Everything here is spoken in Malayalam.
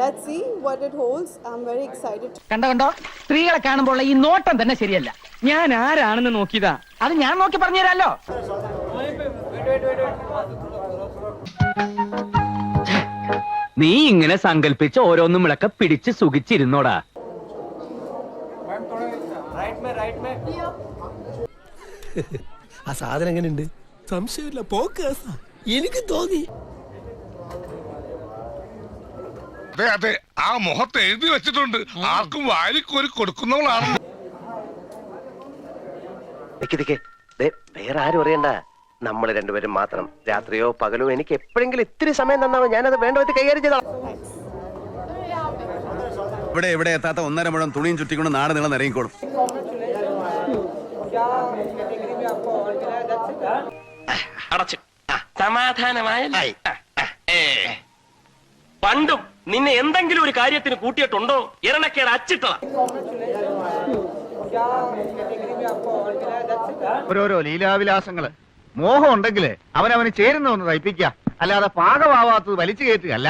let's see what it holds. I'm very excited. കണ്ടോ കണ്ടോ? സ്ത്രീകളെ കാണുമ്പോൾ ഈ നോട്ടം തന്നെ ശരിയല്ല. ഞാൻ ആരാണെന്ന് നോക്കിയതാ. അത് ഞാൻ നോക്കി പറഞ്ഞു തരാല്ലോ നീ ഇങ്ങനെ സങ്കല്പിച്ച് ഓരോന്നും വിളക്ക പിടിച്ച് സുഖിച്ചിരുന്നോടാ. ആ സാധനം എങ്ങനെയുണ്ട്? സംശയമില്ല പോക്ക് എനിക്ക് തോന്നി. അതെ അതെ. ആ മുഖത്ത് എഴുതി വെച്ചിട്ടുണ്ട്. ആർക്കും വാരിക്കോരി കൊടുക്കുന്നവളാണ്. നിക്ക് നിക്ക്. ദേ, വേറെ ആരും അറിയണ്ട. നമ്മൾ രണ്ടുപേരും മാത്രം. രാത്രിയോ പകലോ എനിക്ക് എപ്പോഴെങ്കിലും ഇത്തിരി സമയം തന്നാമോ ഞാനത് വേണ്ട വെച്ച് കൈകാര്യം ചെയ്തോളാം. ഇവിടെ ഇവിടെ എത്താത്ത ഒന്നര മുഴം തുണിയും ചുറ്റിക്കൊണ്ട് നാട് നീളം ഇറങ്ങിക്കോളും അടച്ചു. സമാധാനമായ പണ്ടും നിന്നെ എന്തെങ്കിലും ഒരു കാര്യത്തിന് കൂട്ടിയിട്ടുണ്ടോ? ഇരണക്കേട് അച്ചിട്ടതാ. ഓരോരോ ലീലാവിലാസങ്ങൾ. മോഹം ഉണ്ടെങ്കിൽ അവനവന് ചേരുന്ന ഒന്ന് തയ്പ്പിക്കുക അല്ലാതെ പാകമാവാത്തത് വലിച്ചു കയറ്റുകയല്ല.